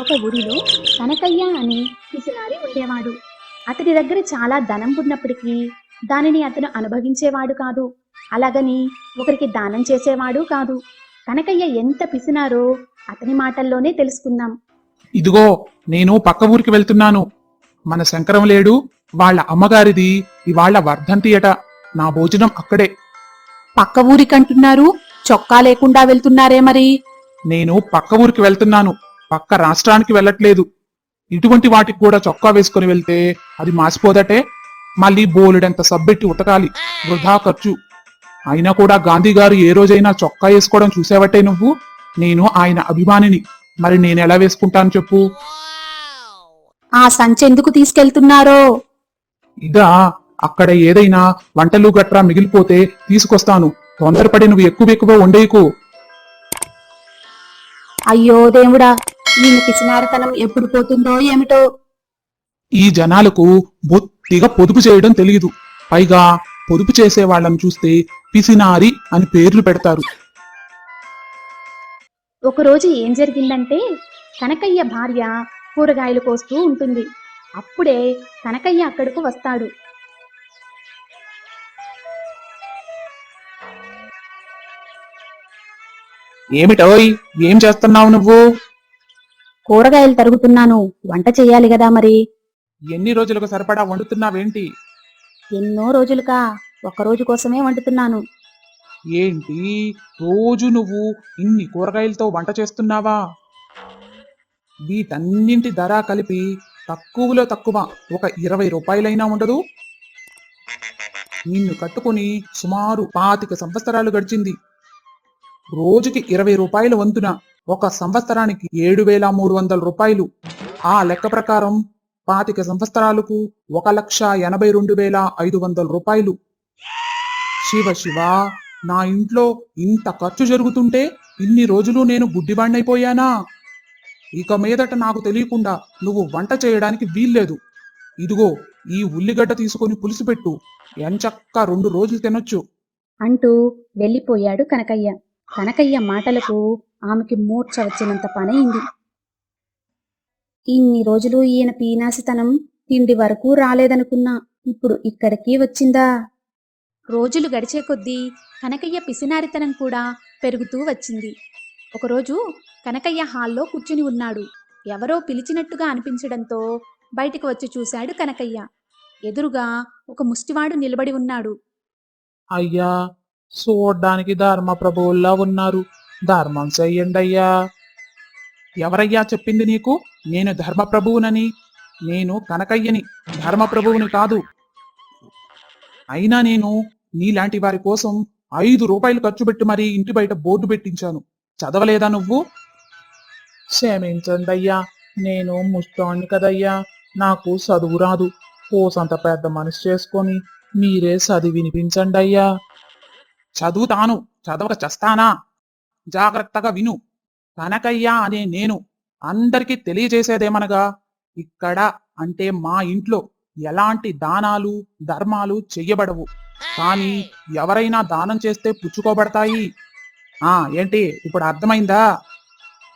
ఒక ఊరిలో కనకయ్య అని పిసినారి ఉండేవాడు. అతడి దగ్గర చాలా ధనం ఉన్నప్పటికీ దానిని అతను అనుభవించేవాడు కాదు. అలాగని ఒకరికి దానం చేసేవాడు కాదు. కనకయ్య ఎంత పిసినారో అతని మాటల్లోనే తెలుసుకుందాం. ఇదిగో నేను పక్క ఊరికి వెళ్తున్నాను. మన శంకరం లేడు వాళ్ళ అమ్మగారిది ఇవాళ్ళ వర్ధంతి అట నా భోజనం అక్కడే. పక్క ఊరికంటున్నారు చొక్కా లేకుండా వెళ్తున్నారే మరి? నేను పక్క ఊరికి వెళ్తున్నాను. పక్క రాష్ట్రానికి వెళ్ళట్లేదు. ఇటువంటి వాటికి కూడా చొక్కా వేసుకుని వెళ్తే అది మాసిపోదటే. మళ్ళీ బోలెడంత సబ్బెట్టి ఉతకాలి. వృధా ఖర్చు. అయినా కూడా గాంధీ గారు ఏ రోజైనా చొక్కా వేసుకోవడం చూసావట్టే నువ్వు? నేను ఆయన అభిమానిని. మరి నేను ఎలా వేసుకుంటాను చెప్పు? ఆ సంచెందుకు తీసుకెళ్తున్నారో? ఇదా అక్కడ ఏదైనా వంటలు గట్రా మిగిలిపోతే తీసుకొస్తాను. తొందరపడి నువ్వు ఎక్కువ ఎక్కువ వండేయకు అయ్యో దేవుడా ఈయన పిసినారితనం ఎప్పుడు పోతుందో ఏమిటో? ఈ జనాలకు బొత్తిగా పొదుపు చేయడం తెలియదు పైగా పొదుపు చేసే వాళ్ళని చూస్తే పిసినారి అని పేర్లు పెడతారు. ఒకరోజు ఏం జరిగిందంటే కనకయ్య భార్య కూరగాయలు కోస్తూ ఉంటుంది. అప్పుడే కనకయ్య అక్కడకు వస్తాడు. ఏమిటోయ్? ఏం చేస్తున్నావు నువ్వు? కూరగాయలు తరుగుతున్నాను. వంట చెయ్యాలి కదా మరి. ఎన్ని రోజులకు సరిపడా వండుతున్నావేంటి? ఎన్నో రోజులుగా ఒక రోజు కోసమే వండుతున్నాను. ఏంటి? రోజు నువ్వు ఇన్ని కూరగాయలతో వంట చేస్తున్నావా? వీటన్నింటి ధర కలిపి తక్కువలో తక్కువ ఒక ఇరవై రూపాయలైనా ఉండదు. నిన్ను కట్టుకుని సుమారు పాతిక సంవత్సరాలు గడిచింది. రోజుకి ఇరవై రూపాయలు వంతున ఒక సంవత్సరానికి ఏడు వేల మూడు వందల రూపాయలు. ఆ లెక్క ప్రకారం పాతిక సంవత్సరాలకు ఒక లక్ష ఎనభై రెండు వేల ఐదు వందల రూపాయలు. శివ శివ నా ఇంట్లో ఇంత ఖర్చు జరుగుతుంటే ఇన్ని రోజులు నేను గుడ్డివాణ్ణైపోయానా ఇక మీదట నాకు తెలియకుండా నువ్వు వంట చేయడానికి వీల్లేదు. ఇదిగో ఈ ఉల్లిగడ్డ తీసుకొని పులుసు పెట్టు ఎంచక్క రెండు రోజులు తినొచ్చు. అంటూ వెళ్ళిపోయాడు కనకయ్య. కనకయ్య మాటలకు ఆమెకి మూర్ఛ వచ్చినంత పనైంది. ఇన్ని రోజులు ఈయన పీనాసితనం తిండి వరకు రాలేదనుకున్నా ఇప్పుడు ఇక్కడికి వచ్చిందా? రోజులు గడిచే కొద్దీ కనకయ్య పిసినారితనం కూడా పెరుగుతూ వచ్చింది. ఒకరోజు కనకయ్య హాల్లో కూర్చుని ఉన్నాడు. ఎవరో పిలిచినట్టుగా అనిపించడంతో బయటికి వచ్చి చూశాడు కనకయ్య. ఎదురుగా ఒక ముష్టివాడు నిలబడి ఉన్నాడు. అయ్యా చూడ్డానికి ధర్మ ప్రభువుల్లా ఉన్నారు. ధర్మం చెయ్యండి అయ్యా. ఎవరయ్యా చెప్పింది నీకు? నేను ధర్మ ప్రభువునని. నేను కనకయ్యని. ధర్మ ప్రభువుని కాదు. అయినా నేను నీలాంటి వారి కోసం ఐదు రూపాయలు ఖర్చు పెట్టి మరీ ఇంటి బయట బోర్డు పెట్టించాను. చదవలేదా నువ్వు? క్షమించండి అయ్యా. నేను ముస్తాన్ని కదయ్యా. నాకు చదువు రాదు. కోసంత పెద్ద మనసు చేసుకొని మీరే చదివి వినిపించండి అయ్యా. చదువుతాను చదవక చస్తానా? జాగ్రత్తగా విను. కనకయ్య అనే నేను అందరికీ తెలియజేసేదేమనగా ఇక్కడ అంటే మా ఇంట్లో ఎలాంటి దానాలు ధర్మాలు చెయ్యబడవు. కానీ ఎవరైనా దానం చేస్తే పుచ్చుకోబడతాయి. ఆ ఏంటి? ఇప్పుడు అర్థమైందా?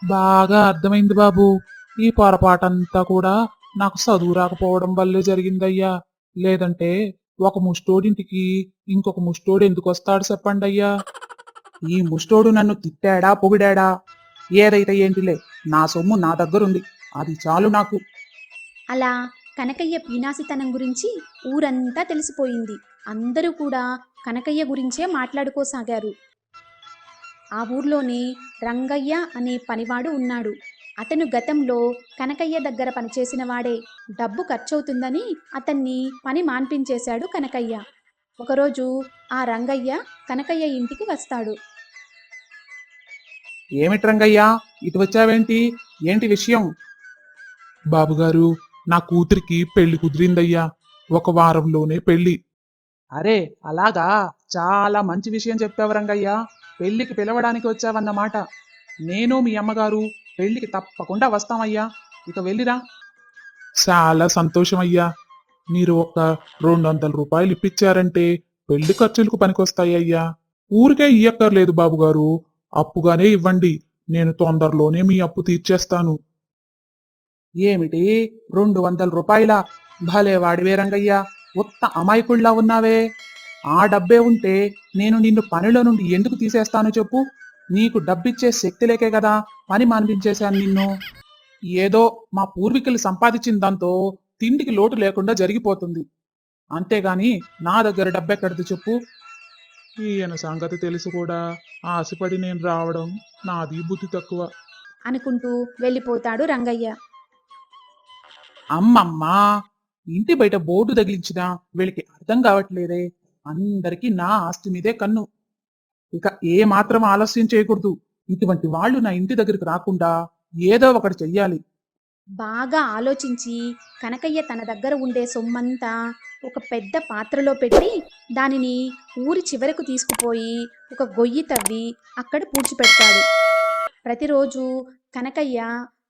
బాగా అర్థమైంది బాబు. ఈ పొరపాటంతా కూడా నాకు చదువు రాకపోవడం వల్లే జరిగిందయ్యా. లేదంటే ఒక ముష్టోడింటికి ఇంకొక ముష్టోడు ఎందుకు వస్తాడు చెప్పండి అయ్యా? ఈ ముష్టోడు నన్ను తిట్టాడా పొగిడాడా? ఏదైతే ఏంటిలే నా సొమ్ము నా దగ్గరుంది. అది చాలు నాకు. అలా కనకయ్య పీనాసితనం గురించి ఊరంతా తెలిసిపోయింది. అందరూ కూడా కనకయ్య గురించే మాట్లాడుకోసాగారు. ఆ ఊర్లోనే రంగయ్య అనే పనివాడు ఉన్నాడు. అతను గతంలో కనకయ్య దగ్గర పనిచేసిన వాడే. డబ్బు ఖర్చవుతుందని అతన్ని పని మాన్పించేశాడు కనకయ్య. ఒకరోజు ఆ రంగయ్య కనకయ్య ఇంటికి వస్తాడు. ఏమిటి రంగయ్యా? ఇటు వచ్చావేంటి? ఏంటి విషయం? బాబుగారు నా కూతురికి పెళ్ళి కుదిరిందయ్యా. ఒక వారంలోనే పెళ్ళి. అరే అలాగా? చాలా మంచి విషయం చెప్పావు రంగయ్య. పెళ్ళికి పిలవడానికి వచ్చావన్నమాట. నేను మీ అమ్మగారు పెళ్ళికి తప్పకుండా వస్తామయ్యా. ఇక వెళ్ళిరా. చాలా సంతోషం అయ్యా మీరు ఒక రెండు వందల రూపాయలు ఇప్పించారంటే పెళ్ళి ఖర్చులకు పనికొస్తాయి అయ్యా ఊరికే ఇయ్యక్కర్లేదు బాబుగారు. అప్పుగానే ఇవ్వండి. నేను తొందరలోనే మీ అప్పు తీర్చేస్తాను. ఏమిటి? రెండు వందల రూపాయల? భలే వాడివే రంగయ్య. ఉత్త అమాయకుళ్ళా ఉన్నావే. ఆ డబ్బే ఉంటే నేను నిన్ను పనిలో నుండి ఎందుకు తీసేస్తాను చెప్పు. నీకు డబ్బిచ్చే శక్తి లేకే కదా? పని మానిపించేశాను నిన్ను. ఏదో మా పూర్వీకులు సంపాదించిన దాంతో తిండికి లోటు లేకుండా జరిగిపోతుంది. అంతేగాని నా దగ్గర డబ్బెక్కడిది చెప్పు. ఈయన సంగతి తెలుసు కూడా. ఆశపడి నేను రావడం నాది బుద్ధి తక్కువ. అనుకుంటూ వెళ్ళిపోతాడు రంగయ్య. అమ్మమ్మా! ఇంటి బయట బోర్డు తగిలించినా వీళ్ళకి అర్థం కావట్లేదే. అందరికీ నా ఆస్తి మీదే కన్ను. ఇక ఏ మాత్రం ఆలస్యం చేయకూడదు. ఇటువంటి వాళ్ళు నా ఇంటి దగ్గరికి రాకుండా ఏదో ఒకటి చెయ్యాలి. బాగా ఆలోచించి కనకయ్య తన దగ్గర ఉండే సొమ్మంతా ఒక పెద్ద పాత్రలో పెట్టి దానిని ఊరి చివరకు తీసుకుపోయి ఒక గొయ్యి తవ్వి అక్కడ పూడ్చిపెడతాడు. ప్రతిరోజు కనకయ్య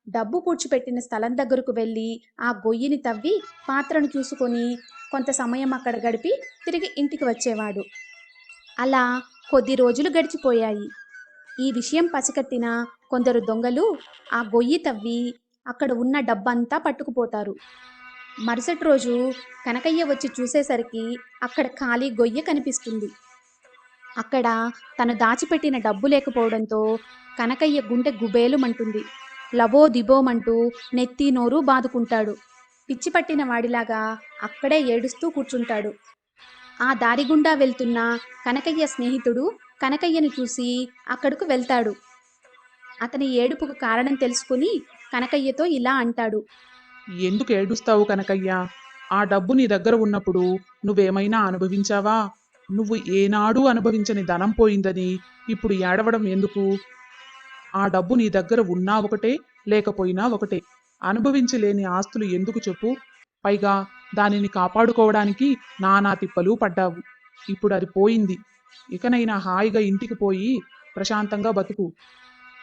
డబ్బు పూడ్చిపెట్టిన స్థలం దగ్గరకు వెళ్ళి ఆ గొయ్యిని తవ్వి పాత్రను చూసుకొని కొంత సమయం అక్కడ గడిపి తిరిగి ఇంటికి వచ్చేవాడు. అలా కొద్ది రోజులు గడిచిపోయాయి. ఈ విషయం పసికట్టిన కొందరు దొంగలు ఆ గొయ్యి తవ్వి అక్కడ ఉన్న డబ్బంతా పట్టుకుపోతారు. మరుసటి రోజు కనకయ్య వచ్చి చూసేసరికి అక్కడ ఖాళీ గొయ్య కనిపిస్తుంది. అక్కడ తను దాచిపెట్టిన డబ్బు లేకపోవడంతో కనకయ్య గుండె గుబేలుమంటుంది. లబో దిబోమంటూ నెత్తి నోరు బాదుకుంటాడు. పిచ్చి పట్టిన వాడిలాగా అక్కడే ఏడుస్తూ కూర్చుంటాడు. ఆ దారి గుండా వెళ్తున్న కనకయ్య స్నేహితుడు కనకయ్యను చూసి అక్కడకు వెళ్తాడు. అతని ఏడుపుకు కారణం తెలుసుకుని కనకయ్యతో ఇలా అంటాడు. ఎందుకు ఏడుస్తావు కనకయ్యా? ఆ డబ్బు నీ దగ్గర ఉన్నప్పుడు నువ్వేమైనా అనుభవించావా? నువ్వు ఏనాడు అనుభవించని ధనం పోయిందని ఇప్పుడు ఏడవడం ఎందుకు? ఆ డబ్బు నీ దగ్గర ఉన్నా ఒకటే లేకపోయినా ఒకటే. అనుభవించలేని ఆస్తులు ఎందుకు చెప్పు? పైగా దానిని కాపాడుకోవడానికి నానా తిప్పలు పడ్డావు. ఇప్పుడు అది పోయింది. ఇకనైనా హాయిగా ఇంటికి పోయి ప్రశాంతంగా బతుకు.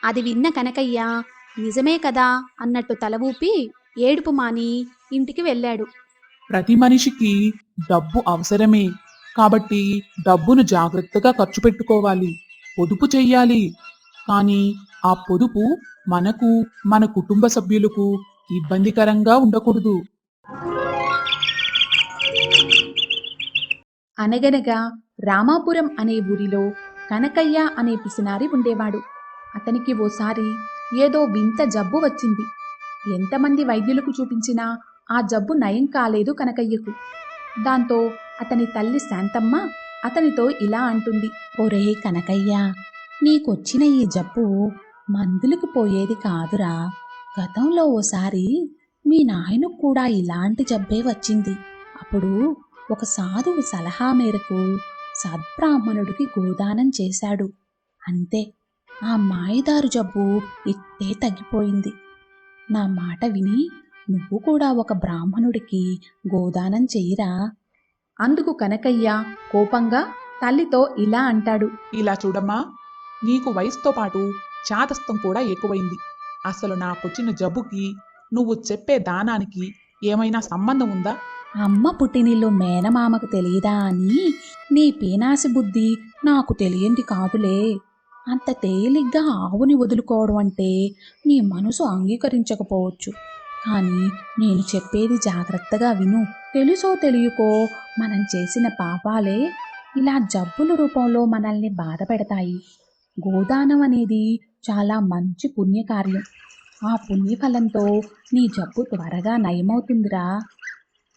అది విన్న కనకయ్య నిజమే కదా అన్నట్టు తల ఊపి ఏడుపు మాని ఇంటికి వెళ్ళాడు. ప్రతి మనిషికి డబ్బు అవసరమే. కాబట్టి డబ్బును జాగ్రత్తగా ఖర్చు పెట్టుకోవాలి. పొదుపు చెయ్యాలి. కానీ ఆ పొదుపు మనకు మన కుటుంబ సభ్యులకు ఇబ్బందికరంగా ఉండకూడదు. అనగనగా రామాపురం అనే ఊరిలో కనకయ్య అనే పిసినారి ఉండేవాడు. అతనికి ఓసారి ఏదో వింత జబ్బు వచ్చింది. ఎంతమంది వైద్యులకు చూపించినా ఆ జబ్బు నయం కాలేదు కనకయ్యకు. దాంతో అతని తల్లి శాంతమ్మ అతనితో ఇలా అంటుంది. ఒరే కనకయ్య నీకొచ్చిన ఈ జబ్బు మందులకు పోయేది కాదురా. గతంలో ఓసారి మీ నాయనకు కూడా ఇలాంటి జబ్బే వచ్చింది. అప్పుడు ఒక సాధువు సలహా మేరకు సద్బ్రాహ్మణుడికి గోదానం చేశాడు. అంతే ఆ మాయదారు జబ్బు ఇట్టే తగ్గిపోయింది. నా మాట విని నువ్వు కూడా ఒక బ్రాహ్మణుడికి గోదానం చెయ్యిరా అందుకు కనకయ్య కోపంగా తల్లితో ఇలా అంటాడు. ఇలా చూడమ్మా నీకు వయసుతో పాటు చాదస్తం కూడా ఎక్కువైంది. అసలు నాకొచ్చిన జబ్బుకి నువ్వు చెప్పే దానానికి ఏమైనా సంబంధం ఉందా? అమ్మ పుట్టినిల్లు మేనమామకు తెలియదా అని? నీ పీనాసి బుద్ధి నాకు తెలియంది కాదులే. అంత తేలిగ్గా ఆవుని వదులుకోవడం అంటే నీ మనసు అంగీకరించకపోవచ్చు. కానీ నేను చెప్పేది జాగ్రత్తగా విను. తెలుసో తెలియకో మనం చేసిన పాపాలే ఇలా జబ్బుల రూపంలో మనల్ని బాధ పెడతాయి. గోదానం అనేది చాలా మంచి పుణ్యకార్యం. ఆ పుణ్యఫలంతో నీ జబ్బు త్వరగా నయమవుతుందిరా.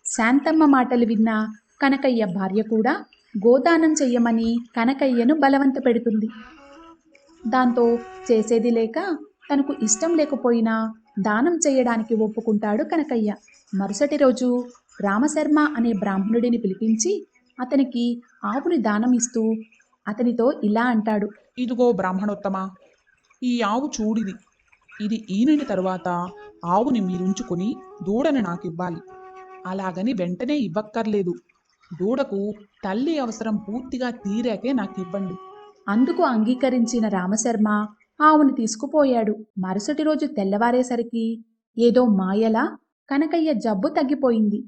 శాంతమ్మ మాటలు విన్న కనకయ్య భార్య కూడా గోదానం చెయ్యమని కనకయ్యను బలవంత పెడుతుంది దాంతో చేసేది లేక తనకు ఇష్టం లేకపోయినా దానం చేయడానికి ఒప్పుకుంటాడు కనకయ్య. మరుసటి రోజు రామశర్మ అనే బ్రాహ్మణుడిని పిలిపించి అతనికి ఆవుని దానం ఇస్తూ అతనితో ఇలా అంటాడు. ఇదిగో బ్రాహ్మణోత్తమ ఈ ఆవు చూడిది. ఇది ఈనని తరువాత ఆవుని మీరుంచుకొని దూడను నాకివ్వాలి అలాగని వెంటనే ఇవ్వక్కర్లేదు. దూడకు తల్లి అవసరం పూర్తిగా తీరాకే నాకివ్వండి అందుకు అంగీకరించిన రామశర్మ ఆవుని తీసుకుపోయాడు. మరుసటి రోజు తెల్లవారేసరికి ఏదో మాయలా కనకయ్య జబ్బు తగ్గిపోయింది.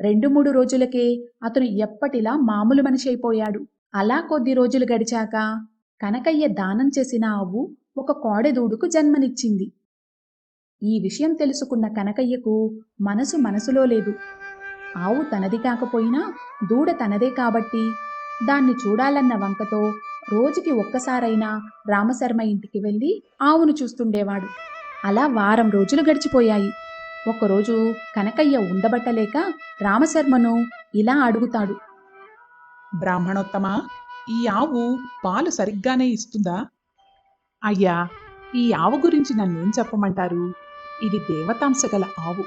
రెండు మూడు రోజులకే అతను ఎప్పటిలా మామూలు మనిషి అయిపోయాడు. అలా కొద్ది రోజులు గడిచాక కనకయ్య దానం చేసిన ఆవు ఒక కోడెదూడుకు జన్మనిచ్చింది. ఈ విషయం తెలుసుకున్న కనకయ్యకు మనసు మనసులో లేదు. ఆవు తనది కాకపోయినా దూడ తనదే కాబట్టి దాన్ని చూడాలన్న వంకతో రోజుకి ఒక్కసారైనా రామశర్మ ఇంటికి వెళ్ళి ఆవును చూస్తుండేవాడు. అలా వారం రోజులు గడిచిపోయాయి. ఒకరోజు కనకయ్య ఉండబట్టలేక రామశర్మను ఇలా అడుగుతాడు. బ్రాహ్మణోత్తమా ఈ ఆవు పాలు సరిగ్గానే ఇస్తుందా? అయ్యా ఈ ఆవు గురించి నన్నేం చెప్పమంటారు? ఇది దేవతాంశ గల ఆవు.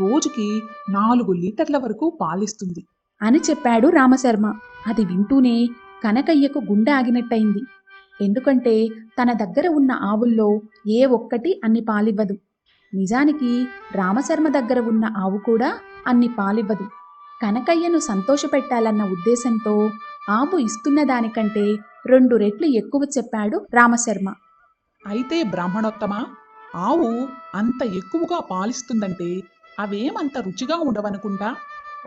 రోజుకి నాలుగు లీటర్ల వరకు పాలిస్తుంది. అని చెప్పాడు రామశర్మ. అది వింటూనే కనకయ్యకు గుండె ఆగినట్టయింది. ఎందుకంటే తన దగ్గర ఉన్న ఆవుల్లో ఏ ఒక్కటి అన్ని పాలివ్వదు. నిజానికి రామశర్మ దగ్గర ఉన్న ఆవు కూడా అన్ని పాలివ్వదు. కనకయ్యను సంతోషపెట్టాలన్న ఉద్దేశంతో ఆవు ఇస్తున్న దానికంటే రెండు రెట్లు ఎక్కువ చెప్పాడు రామశర్మ. అయితే బ్రాహ్మణోత్తమా? ఆవు అంత ఎక్కువగా పాలిస్తుందంటే అవేమంత రుచిగా ఉండవనుకుంటా?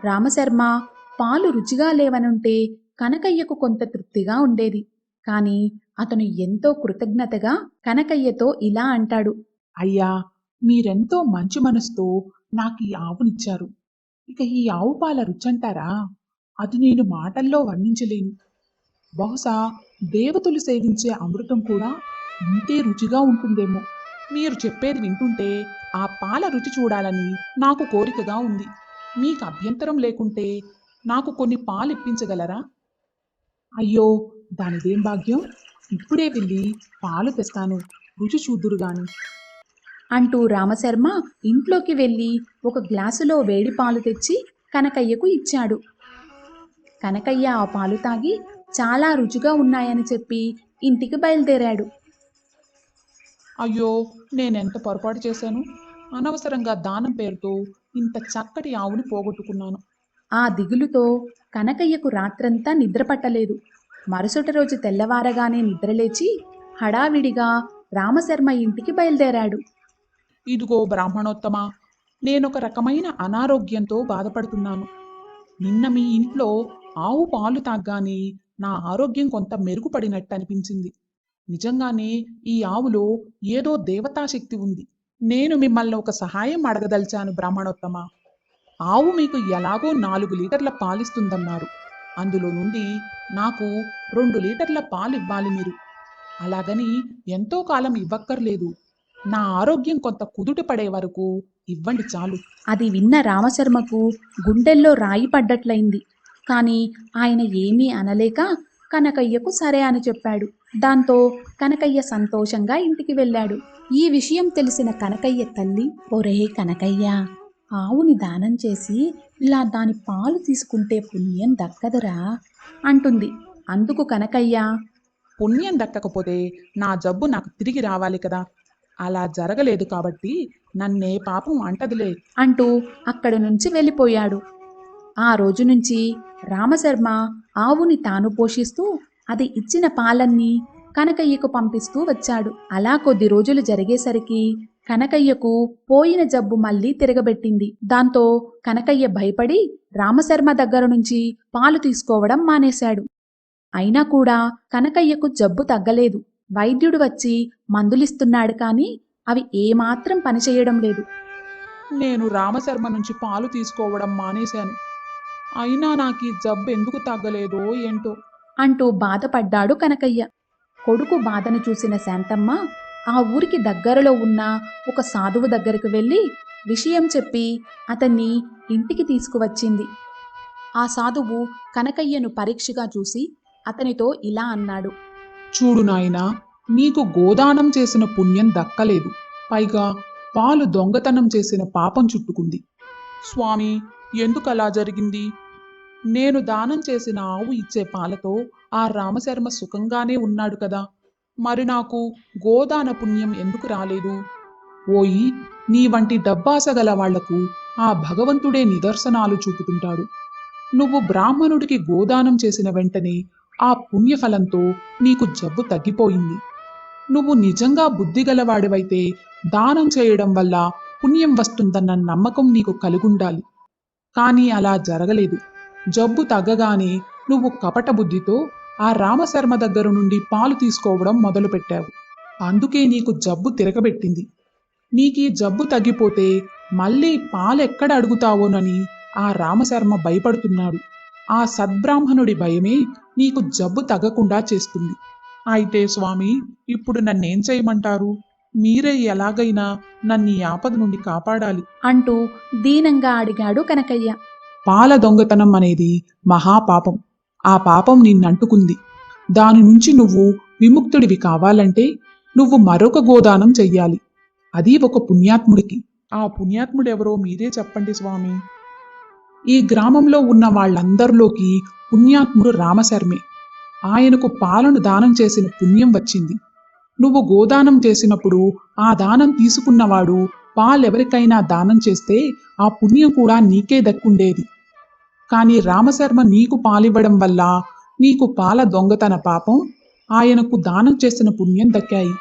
రామశర్మ పాలు రుచిగా లేవనుంటే కనకయ్యకు కొంత తృప్తిగా ఉండేది. కాని అతను ఎంతో కృతజ్ఞతగా కనకయ్యతో ఇలా అంటాడు. అయ్యా మీరెంతో మంచి మనసుతో నాకు ఈ ఆవునిచ్చారు. ఇక ఈ ఆవు పాల రుచంటారా? అది నేను మాటల్లో వర్ణించలేను. బహుశా దేవతలు సేవించే అమృతం కూడా ఇంతే రుచిగా ఉంటుందేమో. మీరు చెప్పేది వింటుంటే ఆ పాల రుచి చూడాలని నాకు కోరికగా ఉంది. మీకు అభ్యంతరం లేకుంటే నాకు కొన్ని పాలు ఇప్పించగలరా? అయ్యో దానిదేం భాగ్యం? ఇప్పుడే వెళ్ళి పాలు తెస్తాను. రుచి చూద్దురు గాని. అంటూ రామశర్మ ఇంట్లోకి వెళ్ళి ఒక గ్లాసులో వేడి పాలు తెచ్చి కనకయ్యకు ఇచ్చాడు. కనకయ్య ఆ పాలు తాగి చాలా రుచిగా ఉన్నాయని చెప్పి ఇంటికి బయలుదేరాడు. అయ్యో నేనెంత పొరపాటు చేశాను? అనవసరంగా దానం పేరుతో ఇంత చక్కటి ఆవుని పోగొట్టుకున్నాను. ఆ దిగులుతో కనకయ్యకు రాత్రంతా నిద్ర పట్టలేదు. మరుసటి రోజు తెల్లవారగానే నిద్రలేచి హడావిడిగా రామశర్మ ఇంటికి బయలుదేరాడు. ఇదిగో బ్రాహ్మణోత్తమ నేనొక రకమైన అనారోగ్యంతో బాధపడుతున్నాను. నిన్న మీ ఇంట్లో ఆవు పాలు తాగ్గానే నా ఆరోగ్యం కొంత మెరుగుపడినట్టు అనిపించింది నిజంగానే ఈ ఆవులో ఏదో దేవతాశక్తి ఉంది. నేను మిమ్మల్ని ఒక సహాయం అడగదలిచాను బ్రాహ్మణోత్తమ. ఆవు మీకు ఎలాగో నాలుగు లీటర్ల పాలిస్తుందన్నారు. అందులో నుండి నాకు రెండు లీటర్ల పాలు ఇవ్వాలి మీరు. అలాగని ఎంతో కాలం ఇవ్వక్కర్లేదు. నా ఆరోగ్యం కొంత కుదుటి పడే వరకు ఇవ్వండి చాలు. అది విన్న రామశర్మకు గుండెల్లో రాయి పడ్డట్లయింది. కానీ ఆయన ఏమీ అనలేక కనకయ్యకు సరే అని చెప్పాడు. దాంతో కనకయ్య సంతోషంగా ఇంటికి వెళ్ళాడు. ఈ విషయం తెలిసిన కనకయ్య తల్లి ఒరే కనకయ్య ఆవుని దానం చేసి ఇలా దాని పాలు తీసుకుంటే పుణ్యం దక్కదురా అంటుంది. అందుకు కనకయ్య పుణ్యం దక్కకపోతే నా జబ్బు నాకు తిరిగి రావాలి కదా. అలా జరగలేదు కాబట్టి నన్నే పాపం అంటదిలే అంటూ అక్కడి నుంచి వెళ్ళిపోయాడు. ఆ రోజు నుంచి రామశర్మ ఆవుని తాను పోషిస్తూ అది ఇచ్చిన పాలన్నీ కనకయ్యకు పంపిస్తూ వచ్చాడు. అలా కొద్ది రోజులు జరిగేసరికి కనకయ్యకు పోయిన జబ్బు మళ్ళీ తిరగబెట్టింది. దాంతో కనకయ్య భయపడి రామశర్మ దగ్గర నుంచి పాలు తీసుకోవడం మానేశాడు. అయినా కూడా కనకయ్యకు జబ్బు తగ్గలేదు. వైద్యుడు వచ్చి మందులిస్తున్నాడు కానీ అవి ఏమాత్రం పనిచేయడం లేదు. నేను రామశర్మ నుంచి పాలు తీసుకోవడం మానేశాను. అయినా నాకు ఈ జబ్బు ఎందుకు తగ్గలేదో ఏంటో. అంటూ బాధపడ్డాడు కనకయ్య. కొడుకు బాధను చూసిన శాంతమ్మ ఆ ఊరికి దగ్గరలో ఉన్న ఒక సాధువు దగ్గరకు వెళ్ళి విషయం చెప్పి అతన్ని ఇంటికి తీసుకువచ్చింది. ఆ సాధువు కనకయ్యను పరీక్షగా చూసి అతనితో ఇలా అన్నాడు. చూడు నాయనా నీకు గోదానం చేసిన పుణ్యం దక్కలేదు. పైగా పాలు దొంగతనం చేసిన పాపం చుట్టుకుంది. స్వామి ఎందుకు అలా జరిగింది? నేను దానం చేసిన ఆవు ఇచ్చే పాలతో ఆ రామశర్మ సుఖంగానే ఉన్నాడు కదా. మరి నాకు గోదాన పుణ్యం ఎందుకు రాలేదు? ఓయి నీ వంటి డబ్బాస గల వాళ్ళకు ఆ భగవంతుడే నిదర్శనాలు చూపుతుంటాడు. నువ్వు బ్రాహ్మణుడికి గోదానం చేసిన వెంటనే ఆ పుణ్యఫలంతో నీకు జబ్బు తగ్గిపోయింది. నువ్వు నిజంగా బుద్ధిగలవాడివైతే దానం చేయడం వల్ల పుణ్యం వస్తుందన్న నమ్మకం నీకు కలుగుండాలి. కానీ అలా జరగలేదు. జబ్బు తగ్గగానే నువ్వు కపట బుద్ధితో ఆ రామశర్మ దగ్గర నుండి పాలు తీసుకోవడం మొదలుపెట్టావు. అందుకే నీకు జబ్బు తిరగబెట్టింది. నీకీ జబ్బు తగ్గిపోతే మళ్ళీ పాలెక్కడ అడుగుతావోనని ఆ రామశర్మ భయపడుతున్నాడు. ఆ సద్బ్రాహ్మణుడి భయమే నీకు జబ్బు తగ్గకుండా చేస్తుంది. అయితే స్వామి ఇప్పుడు నన్నేం చేయమంటారు? మీరే ఎలాగైనా నన్ను ఈ ఆపద నుండి కాపాడాలి. అంటూ దీనంగా అడిగాడు కనకయ్య. పాల దొంగతనం అనేది మహాపాపం. ఆ పాపం నిన్నంటుకుంది. దాని నుంచి నువ్వు విముక్తుడివి కావాలంటే నువ్వు మరొక గోదానం చెయ్యాలి. అది ఒక పుణ్యాత్ముడికి. ఆ పుణ్యాత్ముడెవరో మీరే చెప్పండి స్వామి. ఈ గ్రామంలో ఉన్న వాళ్ళందరిలోకి పుణ్యాత్ముడు రామశర్మే. ఆయనకు పాలను దానం చేసిన పుణ్యం వచ్చింది. నువ్వు గోదానం చేసినప్పుడు ఆ దానం తీసుకున్నవాడు పాలెవరికైనా దానం చేస్తే ఆ పుణ్యం కూడా నీకే దక్కుండేది. కానీ రామశర్మ నీకు పాలివ్వడం వల్ల నీకు పాల దొంగతన పాపం ఆయనకు దానం చేసిన పుణ్యం దక్కాయి.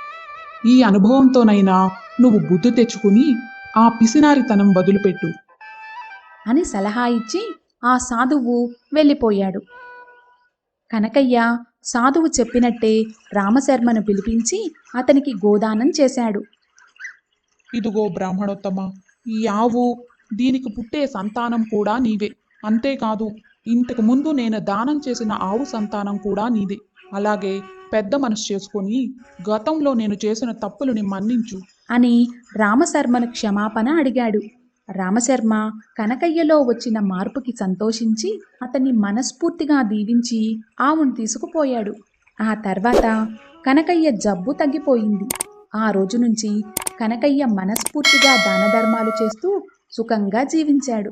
ఈ అనుభవంతోనైనా నువ్వు బుద్ధి తెచ్చుకుని ఆ పిసినారితనం వదిలిపెట్టు. అని సలహా ఇచ్చి ఆ సాధువు వెళ్ళిపోయాడు. కనకయ్య సాధువు చెప్పినట్టే రామశర్మను పిలిపించి అతనికి గోదానం చేశాడు. ఇదిగో బ్రాహ్మణోత్తమ ఈ ఆవు దీనికి పుట్టే సంతానం కూడా నీవే. అంతేకాదు ఇంతకు ముందు నేను దానం చేసిన ఆవు సంతానం కూడా నీదే. అలాగే పెద్ద మనసు చేసుకొని గతంలో నేను చేసిన తప్పులని మన్నించు అని రామశర్మను క్షమాపణ అడిగాడు. రామశర్మ కనకయ్యలో వచ్చిన మార్పుకి సంతోషించి అతన్ని మనస్ఫూర్తిగా దీవించి ఆవును తీసుకుపోయాడు. ఆ తర్వాత కనకయ్య జబ్బు తగ్గిపోయింది. ఆ రోజు నుంచి కనకయ్య మనస్ఫూర్తిగా దానధర్మాలు చేస్తూ సుఖంగా జీవించాడు.